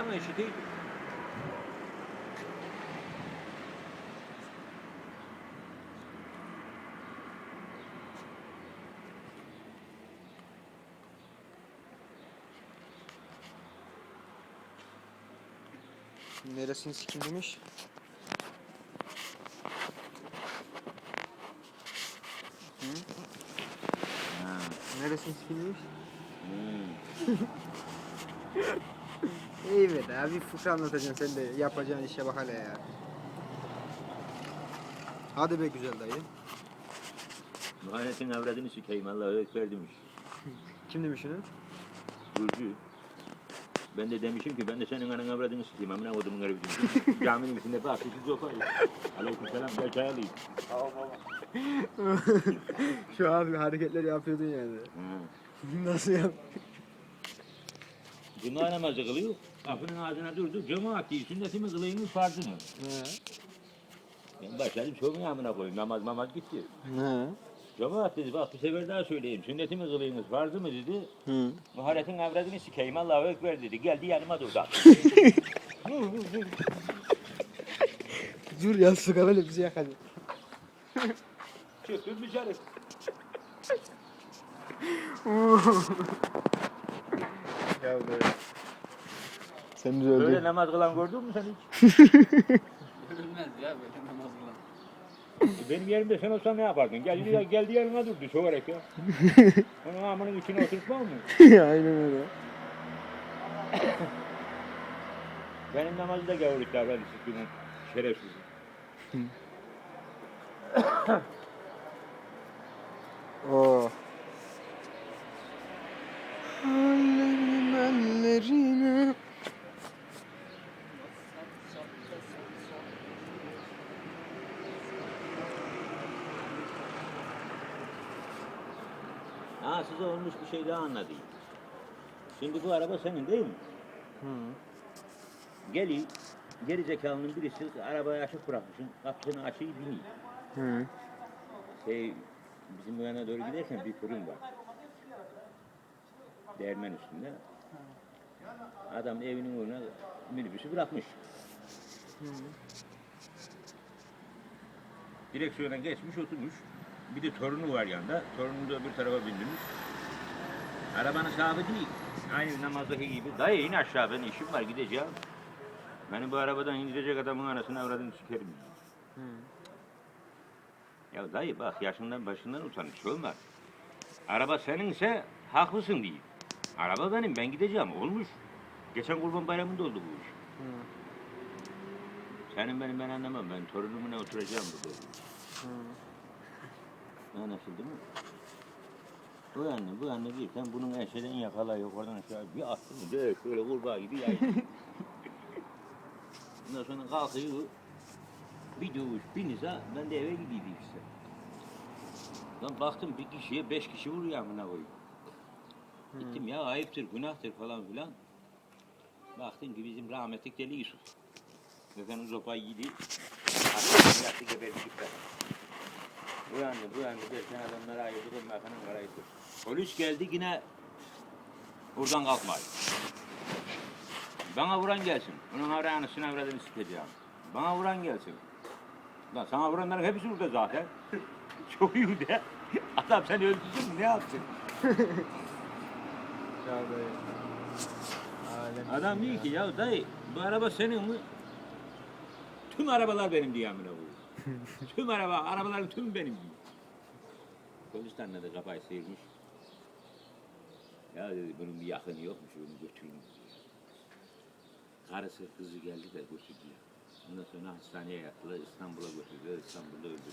Ama eşi değil. Neresini sikim demiş? Ha. Neresini sikim demiş? Hmm. İyi be daha bir fıkra anlatacaksın sen de yapacağın işe bak hele ya. Hadi be güzel dayı. Muhanetin avradını sikeyim Allah'a ekber demiş. Kim demiş onu? Burcu. Ben de demişim ki ben de senin ananı avradını sikeyim. Amına kodumun demişim. Caminin içinde bak. Siz sopayı. Aleyküm selam. Gel çay alayım. Şu an hareketler yapıyordun yani. Ha. Nasıl yap? Cuma namazı kılıyor. Kapının ağzına durdu. Cemaat değil. Sünneti mi kılayım mı farzı mı? He. Ben başladım çok amına koyayım. Namaz mamaz gitti. He. Cemaat dedi bak bir sefer daha söyleyeyim. Sünneti mi kılayım farzı mı dedi. Hı. Muharetin avradını sikeyim Allahu Ekber dedi. Geldi yanıma durdu. Dur ya sigara öyle bizi yak hadi. Çıktım dışarı. Ya be. Sen de Böyle öldü. namaz kılan gördün mü sen hiç? Görülmez ya böyle namaz kılan. Benim yerimde sen olsan ne yapardın? Geldi, geldi yanıma durdu şovarak ya. Onun amının içine oturtmam mı? Aynen öyle. Benim namazı da gavurluk davranışı bunun şerefsiz. Oh. Ha size olmuş bir şey daha anlatayım. Şimdi bu araba senin değil mi? Hı. Geli, geri zekalının birisi arabayı açık bırakmışsın, kapısını açıyı biniyor. Hı. Şey, bizim bu yana doğru giderken bir fırın var. Değirmen üstünde. Adam evinin önüne minibüsü bırakmış. Direksiyona geçmiş oturmuş. Bir de torunu var yanında. Torununu da öbür tarafa bindirmiş. Arabanın sahibi değil. Aynı namazdaki gibi. Dayı in aşağı benim işim var gideceğim. Beni bu arabadan indirecek adamın anasını avradını sikerim. Hı. Ya dayı bak yaşından başından utan hiç olmaz. Araba seninse haklısın değil. Araba benim ben gideceğim olmuş. Geçen kurban bayramında oldu bu iş. Hı. Senin benim ben anlamam ben torunumla oturacağım burada. Hı. Anlaşıldı mı? Bu anne bu anne değil sen bunun eşeden yakala yok oradan aşağı bir attın de şöyle kurbağa gibi yaydı. Ondan sonra kalkıyor bir dövüş bir niza ben de eve gidiyordum işte. Lan baktım bir kişiye beş kişi vuruyor amına koyayım. Gittim ya ayıptır günahtır falan filan. Baktım ki bizim rahmetlik deli Yusuf. Gökhan'ın sopayı yedi. Arkasını yattı gebermişler. Uyandı, uyandı derken adamları ayırdı, arkanın karaydı. Polis geldi yine buradan kalkmadı. Bana vuran gelsin. Onun arayağını sınavradını sikeceğim. Bana vuran gelsin. Lan sana vuranların hepsi burada zaten. Çok iyi de. Adam seni öldürsün mü ne yapsın? Ya dayı. Alem Adam diyor ki ya dayı bu araba senin mi? Tüm arabalar benim diye amına koyayım. tüm araba, arabaların tüm benim. Polis anladı kafayı sıyırmış. Ya dedi bunun bir yakını yokmuş onu götürün. dedi. Karısı kızı geldi de götürdüler. Ondan sonra hastaneye yattılar İstanbul'a götürdüler İstanbul'da öldü.